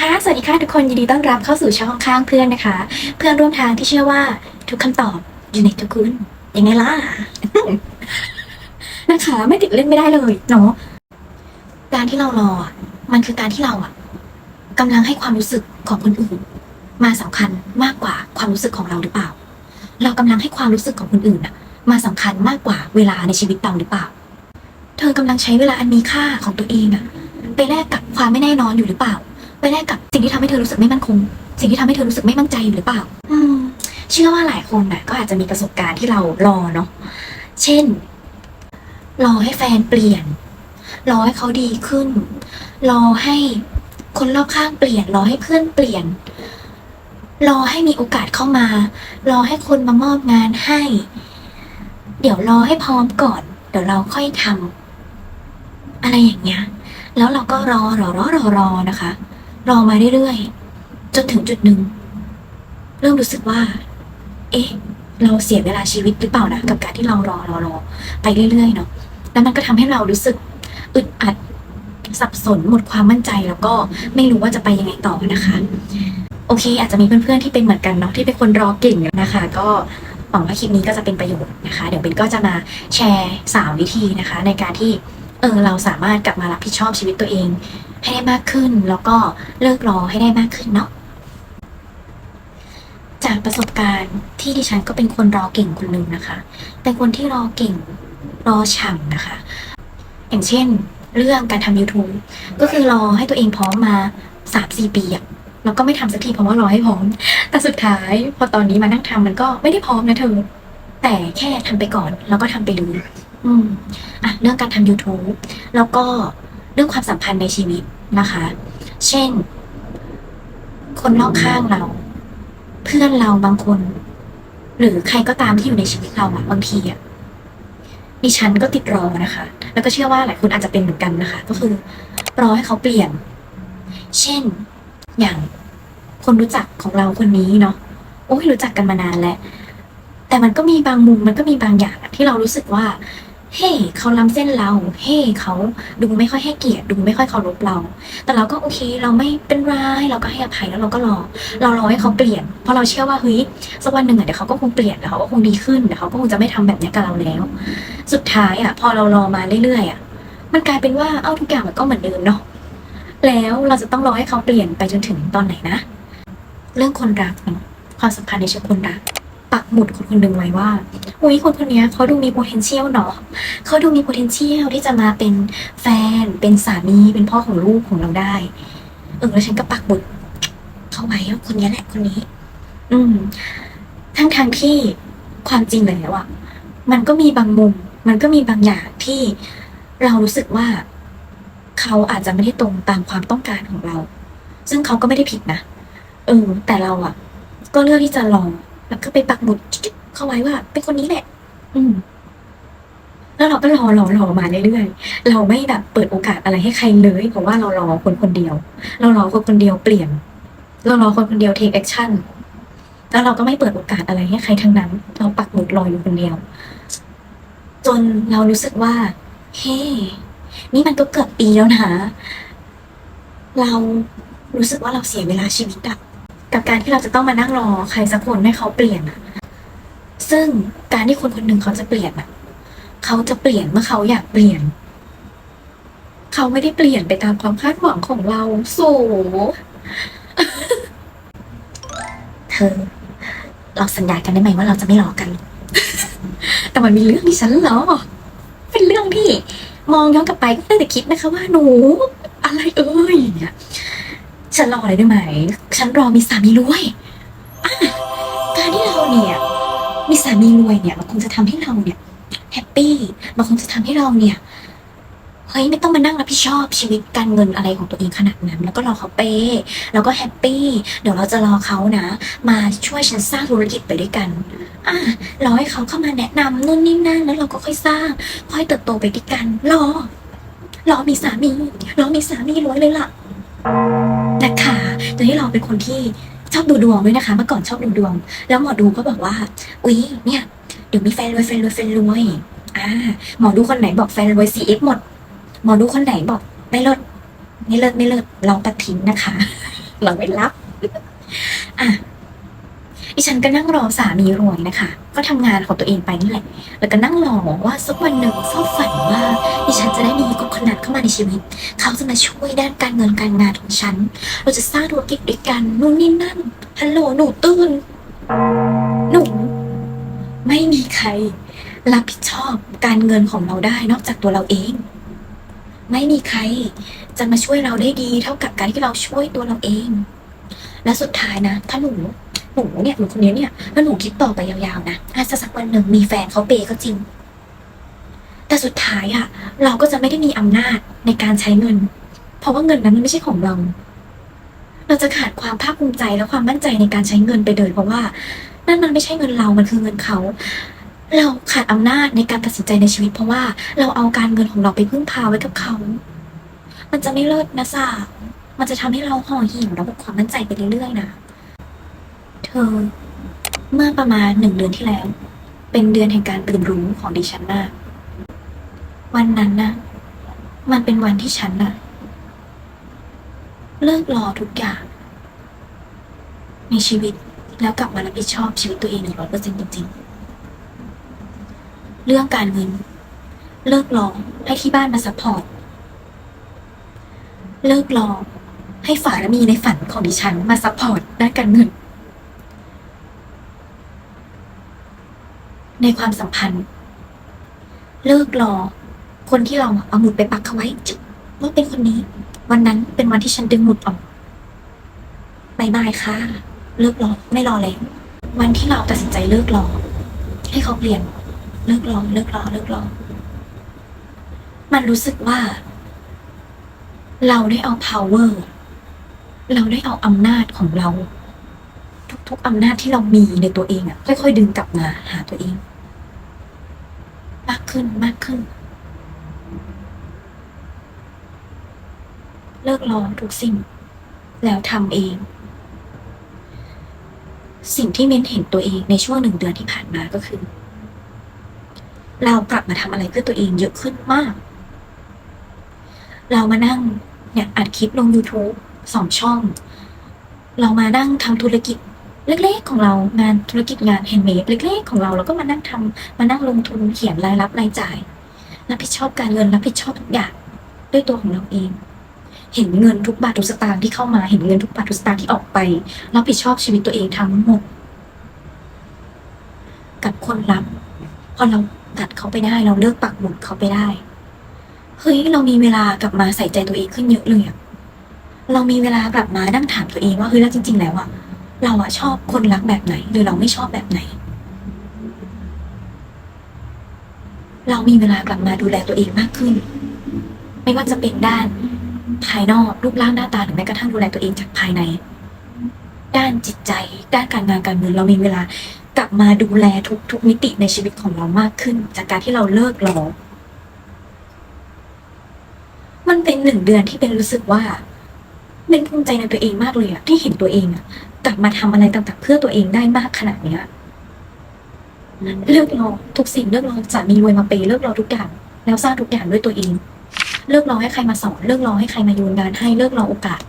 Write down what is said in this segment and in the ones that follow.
ค่ะ สวัสดีค่ะทุกคนยินดีต้อนรับเข้าสู่ช่องข้างเพื่อนนะคะ เพื่อนร่วมทางที่เชื่อว่าทุกคำตอบอยู่ในตัวคุณยังไงล่ะ นะคะไม่ติดเล่นไม่ได้เลยเนาะการที่เรารอ มันคือการที่เราอะกำลังให้ความรู้สึกของคนอื่น มาสำคัญมากกว่าความรู้สึกของเราหรือเปล่า เรากำลังให้ความรู้สึกของคนอื่นอะมาสำคัญมากกว่าเวลาในชีวิตเราหรือเปล่า เธอกำลังใช้เวลาอันมีค่าของตัวเองอะไปแลกกับความไม่แน่นอนอยู่หรือเปล่า ไปแลกกับสิ่งที่ทำให้เธอรู้สึกไม่มั่นคง สิ่งที่ทำให้เธอรู้สึกไม่มั่นใจอยู่หรือเปล่า อืม เชื่อว่าหลายคนน่ะ ก็อาจจะมีประสบการณ์ที่เรารอเนาะ เช่น รอให้แฟนเปลี่ยน รอให้เขาดีขึ้น รอให้คนรอบข้างเปลี่ยน รอให้เพื่อนเปลี่ยน รอให้มีโอกาสเข้ามา รอให้คนมามอบงานให้ เดี๋ยวรอให้พร้อมก่อน เดี๋ยวเราค่อยทำอะไรอย่างเงี้ย แล้วเราก็รอรอรอรอรอนะคะ รอมาเรื่อยๆ จนถึงจุดหนึ่ง เริ่มรู้สึกว่า เอ๊ะ เราเสียเวลาชีวิตหรือเปล่านะกับการที่เรารอรอรอไปเรื่อยๆเนาะแล้วมันก็ทำให้เรารู้สึกอึดอัดสับสนหมดความมั่นใจแล้วก็ไม่รู้ว่าจะไปยังไงต่อนะคะ โอเค อาจจะมีเพื่อนๆที่เป็นเหมือนกันเนาะที่เป็นคนรอเก่งนะคะ ก็หวังว่าคลิปนี้ก็จะเป็นประโยชน์นะคะ เดี๋ยวเบนก็จะมาแชร์สามวิธีนะคะ ในการที่เออเราสามารถกลับมารับผิดชอบชีวิตตัวเอง ให้ได้มากขึ้น แล้วก็เลิกรอให้ได้มากขึ้นเนาะจากประสบการณ์ที่ดิฉันก็เป็นคนรอเก่งคนหนึ่งนะคะ เป็นคนที่รอเก่งรอฉ่ำนะคะ อย่างเช่น เรื่องการทำ YouTube ก็คือรอให้ตัวเองพร้อมมาสามสี่ปีอะแล้วก็ไม่ทำสักทีเพราะว่ารอให้พร้อม แต่สุดท้ายพอตอนนี้มานั่งทำมันก็ไม่ได้พร้อมนะเธอ แต่แค่ทำไปก่อนแล้วก็ทำไปเลยอืมอะเรื่องการทำ YouTube แล้วก็ เรื่องความสัมพันธ์ในชีวิตนะคะ เช่น คนรอบข้างเรา เพื่อนเราบางคน หรือใครก็ตามที่อยู่ในชีวิตเราอะบางทีอะดิฉันก็ติดรอนะคะ แล้วก็เชื่อว่าหลายคนอาจจะเป็นเหมือนกันนะคะ ก็คือรอให้เขาเปลี่ยน เช่น อย่างคนรู้จักของเราคนนี้เนาะโอ้ยรู้จักกันมานานแล้วแต่มันก็มีบางมุมมันก็มีบางอย่างที่เรารู้สึกว่า เฮ้เขาล้ำเส้นเรา เฮ้เขาดูไม่ค่อยให้เกียรติดูไม่ค่อยเคารพเรา แต่เราก็โอเค เราไม่เป็นไรเราก็ให้อภัยแล้วเราก็รอ เรารอให้เขาเปลี่ยน เพราะเราเชื่อว่าเฮ้ยสักวันหนึ่งอะเดี๋ยวเขาก็คงเปลี่ยนเดี๋ยวเขาก็คงดีขึ้นเดี๋ยวเขาก็คงจะไม่ทำแบบนี้กับเราแล้ว สุดท้ายอะ พอเรารอมาเรื่อยๆอะ มันกลายเป็นว่าเอ้าทุกอย่างมันก็เหมือนเดิมเนาะแล้วเราจะต้องรอให้เขาเปลี่ยนไปจนถึงตอนไหนนะ เรื่องคนรักเนาะความสัมพันธ์ในเชิงคนรัก ปักหมุดคนคนหนึ่งไว้ว่า อุ้ยคนคนนี้เขาดูมี potential เนาะเขาดูมี potential ที่จะมาเป็นแฟน เป็นสามี เป็นพ่อของลูกของเราได้ เออแล้วฉันก็ปักหมุดเข้าไว้ว่าคนนี้แหละคนนี้ อืม ทั้งทางที่ความจริงแล้วอะมันก็มีบางมุม มันก็มีบางอย่างที่เรารู้สึกว่าเขาอาจจะไม่ได้ตรงตามความต้องการของเรา ซึ่งเขาก็ไม่ได้ผิดนะ เออ แต่เราอะก็เลือกที่จะลอง แล้วก็ไปปักหมุดจิ๊กๆเข้าไว้ว่า เป็นคนนี้แหละ อืม แล้วเราก็รอรอรอมาเรื่อยๆเราไม่แบบเปิดโอกาสอะไรให้ใครเลยเพราะว่าเรารอคนคนเดียว เรารอคนคนเดียวเปลี่ยน เรารอคนคนเดียว take action แล้วเราก็ไม่เปิดโอกาสอะไรให้ใครทั้งนั้น เราปักหมุดรออยู่คนเดียว จนเรารู้สึกว่า เฮ้นี่มันก็เกือบปีแล้วนะ เรารู้สึกว่าเราเสียเวลาชีวิตอะ กับการที่เราจะต้องมานั่งรอใครสักคนให้เขาเปลี่ยนซึ่งการที่คนคนหนึ่งเขาจะเปลี่ยนอะเขาจะเปลี่ยนเมื่อเขาอยากเปลี่ยน เขาไม่ได้เปลี่ยนไปตามความคาดหวังของเราสูเธอเราสัญญากันได้ไหมว่าเราจะไม่หลอกกัน แต่มันมีเรื่องที่ฉันหรอเป็นเรื่องที่มองย้อนกลับไปก็ได้แต่คิดนะคะว่าหนู อะไรเอ่ยเงี้ย ฉันรออะไรได้ไหม ฉันรอมีสามีรวยอะการที่เราเนี่ยมีสามีรวยเนี่ย มันคงจะทำให้เราเนี่ยแฮปปี้ มันคงจะทำให้เราเนี่ยเฮ้ยไม่ต้องมานั่งรับผิดชอบชีวิตการเงินอะไรของตัวเองขนาดนั้น แล้วก็รอเขาเปย์แล้วก็แฮปปี้ เดี๋ยวเราจะรอเขานะ มาช่วยฉันสร้างธุรกิจไปด้วยกัน อะรอให้เขาเข้ามาแนะนำนู่นนี่นั่นแล้วเราก็ค่อยสร้าง ค่อยเติบโตไปด้วยกัน รอ รอมีสามี รอมีสามีรวยเลยล่ะนะคะ แต่ที่เราเป็นคนที่ชอบดูดวงด้วยนะคะ เมื่อก่อนชอบดูดวง แล้วหมอดูก็บอกว่า อุ๊ย เนี่ย เดี๋ยวมีแฟนรวยแฟนรวยแฟนรวย อ่า หมอดูคนไหนบอกแฟนรวย CF หมด หมอดูคนไหนบอกไม่เลิศไม่เลิศไม่เลิศเราตัดทิ้งนะคะ เราไม่รับ อะ ดิฉันก็นั่งรอสามีรวยนะคะ ก็ทำงานของตัวเองไปนี่แหละ แล้วก็นั่งรอว่าสักวันหนึ่งเฝ้าฝันว่าดิฉันจะได้มีคนคนนั้นเข้ามาในชีวิต เขาจะมาช่วยด้านการเงินการงานของฉัน เราจะสร้างธุรกิจด้วยกันนู่นนี่นั่นฮัลโหลหนูตื่นหนูไม่มีใคร รับผิดชอบการเงินของเราได้นอกจากตัวเราเอง ไม่มีใครจะมาช่วยเราได้ดีเท่ากับการที่เราช่วยตัวเราเอง และสุดท้ายนะ ถ้าหนู นูเนี่ยหนูคนนี้เนี่ยแล้วหนูคิดต่อไปยาวๆนะอาจจะสักวันหนึ่งมีแฟนเขาเปย์ก็จริง แต่สุดท้ายอะเราก็จะไม่ได้มีอำนาจในการใช้เงิน เพราะว่าเงินนั้นมันไม่ใช่ของเรา เราจะขาดความภาคภูมิใจและความมั่นใจในการใช้เงินไปเลยเพราะว่า นั่นมันไม่ใช่เงินเรา มันคือเงินเขาเราขาดอำนาจในการตัดสินใจในชีวิตเพราะว่าเราเอาการเงินของเราไปพึ่งพาไว้กับเขา มันจะไม่เลิศนะสาวมันจะทำให้เราห่อเหี่ยวแล้วหมดความมั่นใจไปเรื่อยๆนะ เธอ เมื่อประมาณหนึ่งเดือนที่แล้ว เป็นเดือนแห่งการตื่นรู้ของดิฉันมาก วันนั้นน่ะ มันเป็นวันที่ฉันน่ะ เลิกรอทุกอย่าง ในชีวิตแล้วกลับมารับผิดชอบชีวิตตัวเองหนึ่งร้อยเปอร์เซ็นต์จริงๆ เรื่องการเงิน เลิกรอให้ที่บ้านมาซัพพอร์ต เลิกรอให้ฝาและมีในฝันของดิฉันมาซัพพอร์ตด้านการเงิน ในความสัมพันธ์ เลิกรอ คนที่เราเอาหมุดไปปักเขาไว้จุ๊บว่าเป็นคนนี้ วันนั้นเป็นวันที่ฉันดึงหมุดออกบายบายค่ะ เลิกรอไม่รอแล้ววันที่เราตัดสินใจเลิกรอให้เขาเปลี่ยน เลิกรอเลิกรอเลิกรอมันรู้สึกว่า เราได้เอา power เราได้เอาอำนาจของเรา ทุกๆอำนาจที่เรามีในตัวเองอะค่อย ๆ ดึงกลับมาหาตัวเอง มากขึ้นมากขึ้น เลิกรอทุกสิ่ง แล้วทำเอง สิ่งที่เม้นเห็นตัวเองในช่วงหนึ่งเดือนที่ผ่านมาก็คือ เรากลับมาทำอะไรเพื่อตัวเองเยอะขึ้นมาก เรามานั่งเนี่ยอัดคลิปลง YouTube สองช่อง เรามานั่งทำธุรกิจ เล็กๆ ของเรางานธุรกิจงานแฮนด์เมดเล็ก ๆ ของเราแล้วก็มานั่งทำมานั่งลงทุนเขียนรายรับรายจ่าย รับผิดชอบการเงินรับผิดชอบทุกอย่างด้วยตัวของเราเอง เห็นเงินทุกบาททุกสตางค์ที่เข้ามาเห็นเงินทุกบาททุกสตางค์ที่ออกไปรับผิดชอบชีวิตตัวเองทั้งหมด กับคนรับพอเราตัดเขาไปได้เราเลิกปักหมุดเขาไปได้เฮ้ยเรามีเวลากลับมาใส่ใจตัวเองขึ้นเยอะเลยอะเรามีเวลากลับมานั่งถามตัวเองว่าเฮ้ยแล้วจริง ๆ แล้วอะ เราอะชอบคนรักแบบไหน หรือเราไม่ชอบแบบไหน เรามีเวลากลับมาดูแลตัวเองมากขึ้น ไม่ว่าจะเป็นด้านภายนอกรูปร่างหน้าตาหรือแม้กระทั่งดูแลตัวเองจากภายใน ด้านจิตใจ ด้านการงานการเงินเรามีเวลากลับมาดูแลทุกทุกมิติในชีวิตของเรามากขึ้น จากการที่เราเลิกรอมันเป็นหนึ่งเดือนที่เป็นรู้สึกว่า เป็นภูมิใจในตัวเองมากเลยอะที่เห็นตัวเองอะกลับมาทำอะไรต่างๆ เพื่อตัวเองได้มากขนาดเนี้ยเลิกรอทุกสิ่งเลิกรอสามีรวยมาเปย์เลิกรอทุกอย่าง แล้วสร้างทุกอย่างด้วยตัวเอง เลิกรอให้ใครมาสอนเลิกรอให้ใครมาโยนงานให้เลิกรอโอกาส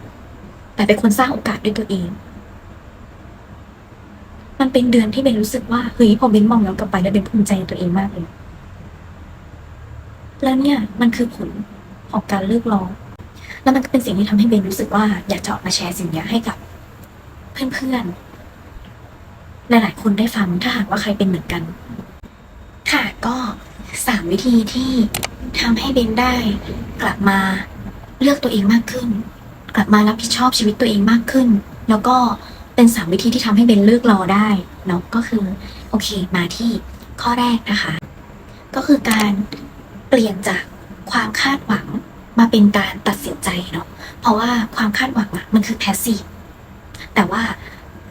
แต่เป็นคนสร้างโอกาสด้วยตัวเอง มันเป็นเดือนที่เบนรู้สึกว่าเฮ้ยพอเบนมองย้อนกลับไปแล้วเบนภูมิใจในตัวเองมากเลยแล้วเนี่ยมันคือผลของการเลิกรอ แล้วมันก็เป็นสิ่งที่ทำให้เบนรู้สึกว่าอยากจะออกมาแชร์สิ่งนี้ให้กับ เพื่อนๆ หลายๆ คนได้ฟังถ้าหากว่าใครเป็นเหมือนกัน ค่ะก็สามวิธีที่ทำให้เบนได้ กลับมาเลือกตัวเองมากขึ้น กลับมารับผิดชอบชีวิตตัวเองมากขึ้น แล้วก็เป็นสามวิธีที่ทำให้เบนเลือกรอได้เนาะก็คือ โอเค มาที่ข้อแรกนะคะ ก็คือการเปลี่ยนจากความคาดหวัง มาเป็นการตัดสินใจเนาะเพราะว่าความคาดหวังอะมันคือ passive แต่ว่า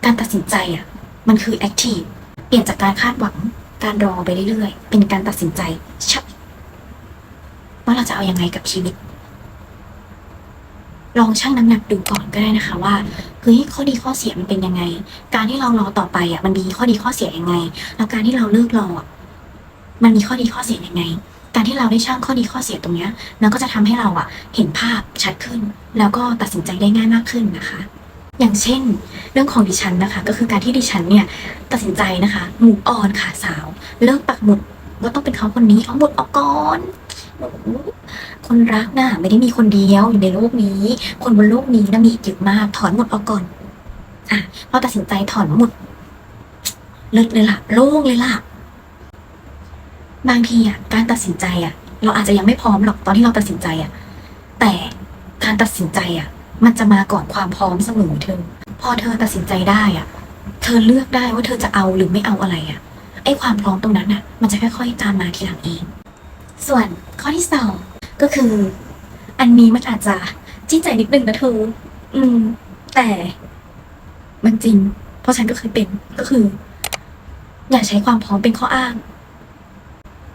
การตัดสินใจอะมันคือ active เปลี่ยนจากการคาดหวังการรอไปเรื่อยๆ เป็นการตัดสินใจชับว่าเราจะเอาอยัางไงกับชีวิต ลองชั่งน้ำหนักดูก่อนก็ได้นะคะว่าเฮ้ยข้อดีข้อเสียมันเป็นยังไง การที่เรารอต่อไปอะมันมีข้อดีข้อเสียยังไง แล้วการที่เราเลิกรออะมันมีข้อดีข้อเสียยังไง การที่เราได้ช่างข้อดีข้อเสียตรงเนี้ยมันก็จะทำให้เราอะเห็นภาพชัดขึ้น แล้วก็ตัดสินใจได้ง่ายมากขึ้นนะคะ อย่างเช่น เรื่องของดิฉันนะคะ ก็คือการที่ดิฉันเนี่ยตัดสินใจนะคะมูออนค่ะสาวเลิกปักหมุดว่าต้องเป็นเขาคนนี้เอาหมุดออกก่อนคนรักน่ะไม่ได้มีคนเดียวอยู่ในโลกนี้ คนบนโลกนี้นะมีอีกเยอะมากถอนหมดออกก่อนอะพอตัดสินใจถอนหมดเลิศเลยล่ะ โล่งเลยล่ะ บางทีอะการตัดสินใจอะ เราอาจจะยังไม่พร้อมหรอกตอนที่เราตัดสินใจอะ แต่การตัดสินใจอะ มันจะมาก่อนความพร้อมเสมอเธอ พอเธอตัดสินใจได้อะ เธอเลือกได้ว่าเธอจะเอาหรือไม่เอาอะไรอะไอ้ความพร้อมตรงนั้นอะ มันจะค่อยๆตามมาทีหลังเอง ส่วนข้อที่สองก็คือ อันนี้มันอาจจะจิ้นใจนิดนึงนะเธออืม แต่มันจริง เพราะฉันก็เคยเป็นก็คือ อย่าใช้ความพร้อมเป็นข้ออ้าง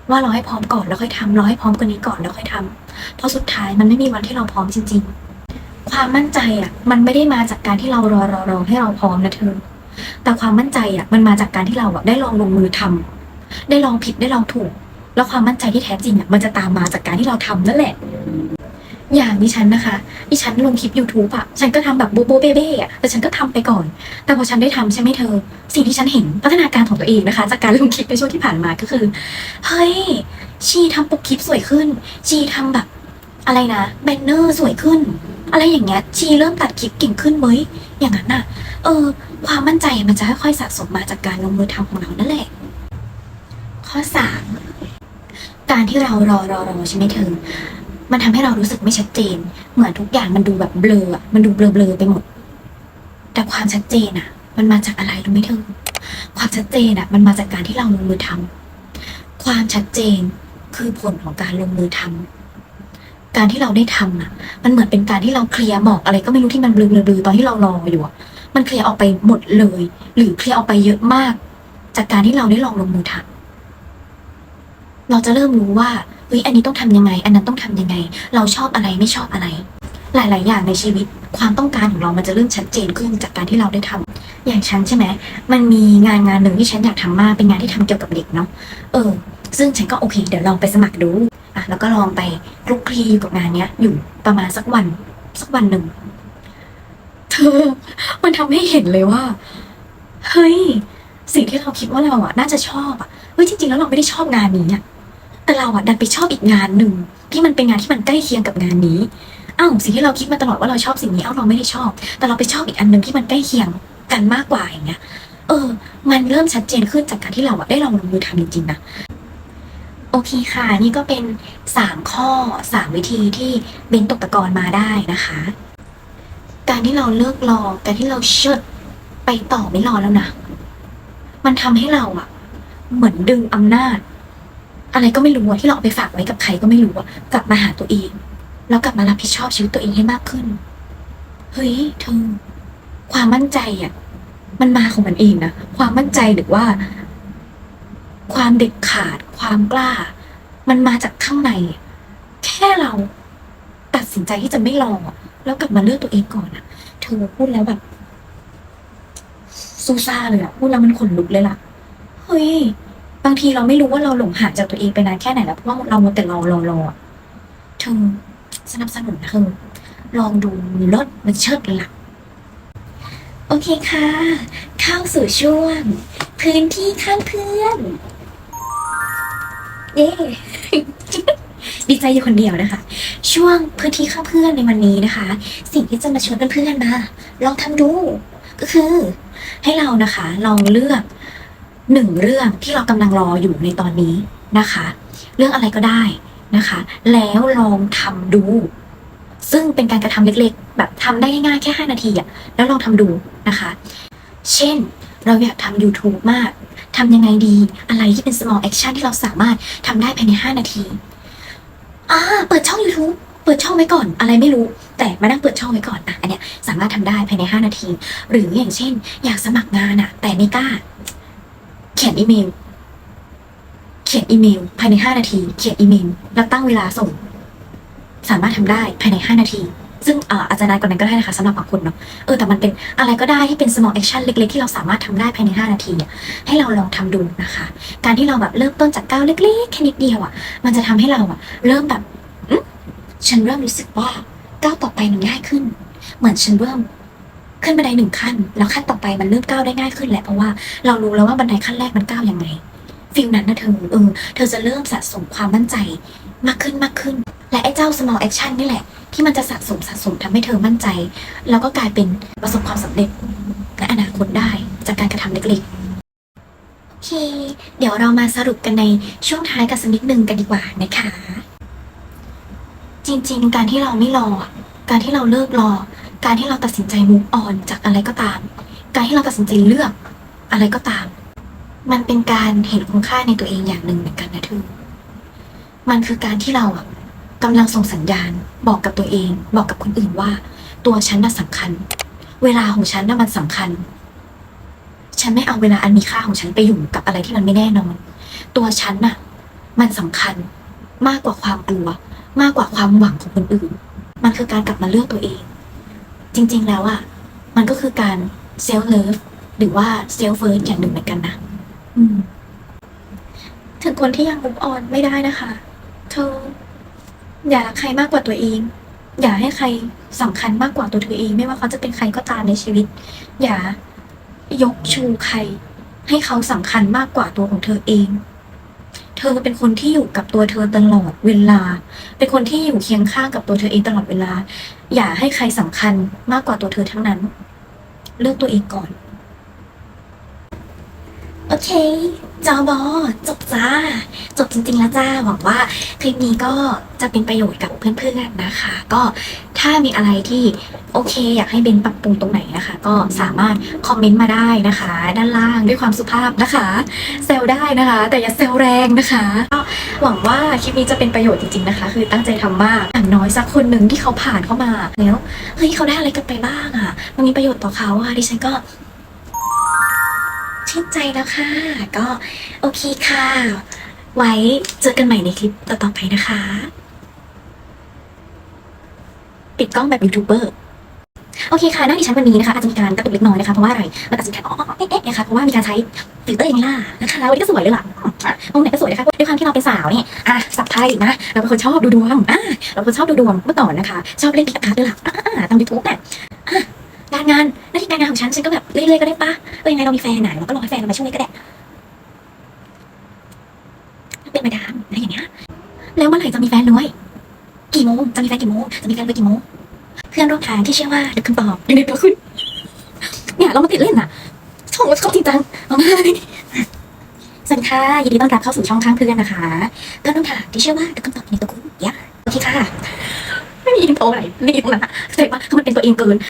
ว่าเราให้พร้อมก่อนแล้วค่อยทำเราให้พร้อมกว่านี้ก่อนแล้วค่อยทำเพราะสุดท้ายมันไม่มีวันที่เราพร้อมจริง ๆ ความมั่นใจอะ มันไม่ได้มาจากการที่เรารอรอรอให้เราพร้อมนะเธอ แต่ความมั่นใจอะมันมาจากการที่เราอะได้ลองลงมือทำได้ลองผิดได้ลองถูก แล้วความมั่นใจที่แท้จริงอะมันจะตามมาจากการที่เราทำนั่นแหละ อย่างดิฉันนะคะดิฉันลงคลิป YouTube อะฉันก็ทำแบบโบโบเบ้เบ้อะแต่ฉันก็ทำไปก่อน แต่พอฉันได้ทำใช่ไหมเธอ สิ่งที่ฉันเห็นพัฒนาการของตัวเองนะคะ จากการลงคลิปในช่วงที่ผ่านมาก็คือ เฮ้ย ชีทำปกคลิปสวยขึ้น ชีทำแบบอะไรนะแบนเนอร์สวยขึ้น อะไรอย่างเงี้ย ชีเริ่มตัดคลิปเก่งขึ้นเว้ยอย่างนั้นน่ะเออ ความมั่นใจมันจะค่อยๆสะสมมาจากการลงมือทำของเรานั่นแหละ ข้อสามการที่เรารอรอรอใช่ไหมเธอ มันทำให้เรารู้สึกไม่ชัดเจน เหมือนทุกอย่างมันดูแบบเบลอมันดูเบลอๆไปหมด แต่ความชัดเจนอะมันมาจากอะไรรู้ไหมเธอความชัดเจนอะมันมาจากการที่เราลงมือทำความชัดเจนคือผลของการลงมือทำการที่เราได้ทำอะมันเหมือนเป็นการที่เราเคลียร์หมอกอะไรก็ไม่รู้ที่มันเบลอเบลอๆตอนที่เรารออยู่อะมันเคลียร์ออกไปหมดเลย หรือเคลียร์ออกไปเยอะมาก จากการที่เราได้ลองลงมือทำเราจะเริ่มรู้ว่า เฮ้ยอันนี้ต้องทำยังไง อันนั้นต้องทำยังไง เราชอบอะไรไม่ชอบอะไร หลาย ๆ อย่างในชีวิต ความต้องการของเรามันจะเริ่มชัดเจนขึ้นจากการที่เราได้ทำอย่างฉันใช่ไหมมันมีงานงานหนึ่งที่ฉันอยากทำมากเป็นงานที่ทำเกี่ยวกับเด็กเนาะเออ ซึ่งฉันก็โอเคเดี๋ยวลองไปสมัครดูอะแล้วก็ลองไปคลุกคลีอยู่กับงานเนี้ย อยู่ประมาณสักวันสักวันหนึ่งเธอมันทำให้เห็นเลยว่า เฮ้ย สิ่งที่เราคิดว่าเราอะ น่าจะชอบอะเฮ้ยจริง ๆ แล้วเราไม่ได้ชอบงานนี้อะ แต่เราอะดันไปชอบอีกงานหนึ่งที่มันเป็นงานที่มันใกล้เคียงกับงานนี้อ้าวสิ่งที่เราคิดมาตลอดว่าเราชอบสิ่งนี้เอ้าเราไม่ได้ชอบ แต่เราไปชอบอีกอันหนึ่งที่มันใกล้เคียงกันมากกว่าอย่างเงี้ย เออ มันเริ่มชัดเจนขึ้นจากการที่เราอะได้ลองลงมือทำจริงๆนะโอเคค่ะ นี่ก็เป็นสามข้อสามวิธีที่เบนตกตะกอนมาได้นะคะ การที่เราเลิกรอการที่เราเชิดไปต่อไม่รอแล้วนะ มันทำให้เราอะเหมือนดึงอำนาจ อะไรก็ไม่รู้อะที่เราเอาไปฝากไว้กับใครก็ไม่รู้อะกลับมาหาตัวเอง แล้วกลับมารับผิดชอบชีวิตตัวเองให้มากขึ้น เฮ้ยเธอความมั่นใจอะมันมาของมันเองนะความมั่นใจหรือว่า ความเด็ดขาด ความกล้า มันมาจากข้างใน แค่เราตัดสินใจที่จะไม่รออะแล้วกลับมาเลือกตัวเองก่อนอะเธอพูดแล้วแบบซูซ่าเลยอะพูดแล้วมันขนลุกเลยล่ะ เฮ้ย บางทีเราไม่รู้ว่าเราหลงหายจากตัวเองไปนานแค่ไหนแล้วเพราะว่าเรามัวแต่รอรอรอเธอสนับสนุนนะเธอลองดูรถมันเชิดเลยล่ะโอเคค่ะ เข้าสู่ช่วง พื้นที่ข้างเพื่อนเย้ดีใจอยู่คนเดียวนะคะ ช่วงพื้นที่ข้างเพื่อนในวันนี้นะคะ สิ่งที่จะมาชวนเพื่อนๆมาลองทำดู ก็คือ ให้เรานะคะ ลองเลือก หนึ่งเรื่องที่เรากำลังรออยู่ในตอนนี้นะคะ เรื่องอะไรก็ได้นะคะ แล้วลองทำดู ซึ่งเป็นการกระทำเล็กๆ แบบทำได้ง่ายๆแค่ 5 นาทีอะแล้วลองทำดูนะคะ เช่นเราอยากทำ YouTube มากทำยังไงดี อะไรที่เป็น small action ที่เราสามารถทำได้ภายใน 5 นาทีอ่าเปิดช่อง YouTube เปิดช่องไว้ก่อน อะไรไม่รู้ แต่มานั่งเปิดช่องไว้ก่อนอะอันเนี้ยสามารถทำได้ภายใน 5 นาที หรืออย่างเช่น อยากสมัครงานอะแต่ไม่กล้า เขียนอีเมล เขียนอีเมล ภายใน5นาที เขียนอีเมล แล้วตั้งเวลาส่ง สามารถทำได้ภายใน5นาที ซึ่งอาอาจจะนานกว่านั้นก็ได้นะคะสำหรับบางคนเนาะ เออแต่มันเป็นอะไรก็ได้ที่เป็น small action เล็กๆ ที่เราสามารถทำได้ภายใน 5 นาทีเนี่ยให้เราลองทำดูนะคะ การที่เราแบบเริ่มต้นจากก้าวเล็กๆแค่นิดเดียวอะ มันจะทำให้เราอะ เริ่มแบบอืมฉันเริ่มรู้สึกว่าก้าวต่อไปมันง่ายขึ้น เหมือนฉันเริ่ม ขึ้นบันไดหนึ่งขั้น แล้วขั้นต่อไปมันเริ่มก้าวได้ง่ายขึ้นแหละเพราะว่าเรารู้แล้วว่าบันไดขั้นแรกมันก้าวยังไงฟิลนั้นนะเธอเออเธอจะเริ่มสะสมความมั่นใจมากขึ้นมากขึ้น และไอ้เจ้า small action นี่แหละ ที่มันจะสะสมสะสมทำให้เธอมั่นใจ แล้วก็กลายเป็นประสบความสำเร็จในอนาคตได้จากการกระทำเล็กๆโอเค เดี๋ยวเรามาสรุปกันในช่วงท้ายกันสักนิดนึงกันดีกว่านะคะ จริง ๆ การที่เราไม่รอการที่เราเลิกรอ การที่เราตัดสินใจ move on จากอะไรก็ตาม การที่เราตัดสินใจเลือกอะไรก็ตาม มันเป็นการเห็นคุณค่าในตัวเองอย่างหนึ่งเหมือนกันนะเธอมันคือการที่เราอะกำลังส่งสัญญาณบอกกับตัวเอง บอกกับคนอื่นว่า ตัวฉันน่ะสำคัญ เวลาของฉันน่ะมันสำคัญ ฉันไม่เอาเวลาอันมีค่าของฉันไปอยู่กับอะไรที่มันไม่แน่นอน ตัวฉันน่ะ มันสำคัญมากกว่าความกลัว มากกว่าความหวังของคนอื่น มันคือการกลับมาเลือกตัวเอง จริงๆแล้วอะมันก็คือการเซลฟ์เลิฟหรือว่าเซลฟ์เฟิร์สอย่างหนึ่งเหมือนกันนะอืม ถึงคนที่ยังมุกออนไม่ได้นะคะ เธอ อย่ารักใครมากกว่าตัวเอง อย่าให้ใครสำคัญมากกว่าตัวเธอเอง ไม่ว่าเขาจะเป็นใครก็ตามในชีวิต อย่ายกชูใคร ให้เขาสำคัญมากกว่าตัวของเธอเอง เธอเป็นคนที่อยู่กับตัวเธอตลอดเวลา เป็นคนที่อยู่เคียงข้างกับตัวเธอเองตลอดเวลา อย่าให้ใครสำคัญมากกว่าตัวเธอทั้งนั้น เลือกตัวเองก่อน โอเค จอบอจบจ้า จบจริงๆแล้วจ้า หวังว่าคลิปนี้ก็จะเป็นประโยชน์กับเพื่อนๆนะคะ ก็ถ้ามีอะไรที่โอเค อยากให้เบนปรับปรุงตรงไหนนะคะ ก็สามารถคอมเมนต์มาได้นะคะ ด้านล่างด้วยความสุภาพนะคะเซลได้นะคะ แต่อย่าเซลแรงนะคะก็หวังว่าคลิปนี้จะเป็นประโยชน์จริงๆนะคะ คือตั้งใจทำมากอย่างน้อยสักคนหนึ่งที่เขาผ่านเข้ามาแล้วเฮ้ยเขาได้อะไรกันไปบ้างอะมันมีประโยชน์ต่อเขาอะดิฉันก็ ชื่นใจแล้วค่ะ ก็โอเคค่ะ ไว้เจอกันใหม่ในคลิปต่อๆไปนะคะ ปิดกล้องแบบยูทูบเบอร์โอเคค่ะหน้าดิฉันวันนี้นะคะอาจจะมีการกระตุกเล็กน้อยนะคะเพราะว่าอะไรมันอาจจะมีการอ๋อเอ๊ะเอ๊ะนะคะเพราะว่ามีการใช้ฟิลเตอร์ยังไงล่ะนะคะแล้วันนี้ก็สวยเลยล่ะอะตรงไหนก็สวยนะคะด้วยความที่เราเป็นสาวนี่อะสับไพ่นะเราเป็นคนชอบดูดวงอะเราเป็นคนชอบดูดวงเมื่อก่อนนะคะ ชอบเล่นพิการ์ดด้วยล่ะอะตามยูทูบเนี่ย การงานหน้าที่การงานของฉันฉันก็แบบเรื่อยๆก็ได้ปะเออยังไงเรามีแฟนหนาเราก็รอให้แฟนเรามาช่วยก็ได้เป็นมาดามอะไรอย่างเงี้ยแล้วเมื่อไหร่จะมีแฟนรวยกี่โมงจะมีแฟนกี่โมงจะมีแฟนรวยกี่โมงเพื่อนร่วมทางที่เชื่อว่าเด็กคุณตอบอยู่ในตัวคุณเนี่ยเรามาติดเล่นอะช่องเราชอบจริงจังเอามาสวัสดีค่ะยินดีต้อนรับเข้าสู่ช่องข้างเพื่อนนะคะเพื่อนร่วมทางที่เชื่อว่าเด็กคุณตอบอยู่ในตัวคุณยะโอเคค่ะไม่มีอินโทรไหนรีบตรงนั้นอะเข้าใจปะคือมันเป็นตัวเองเกิน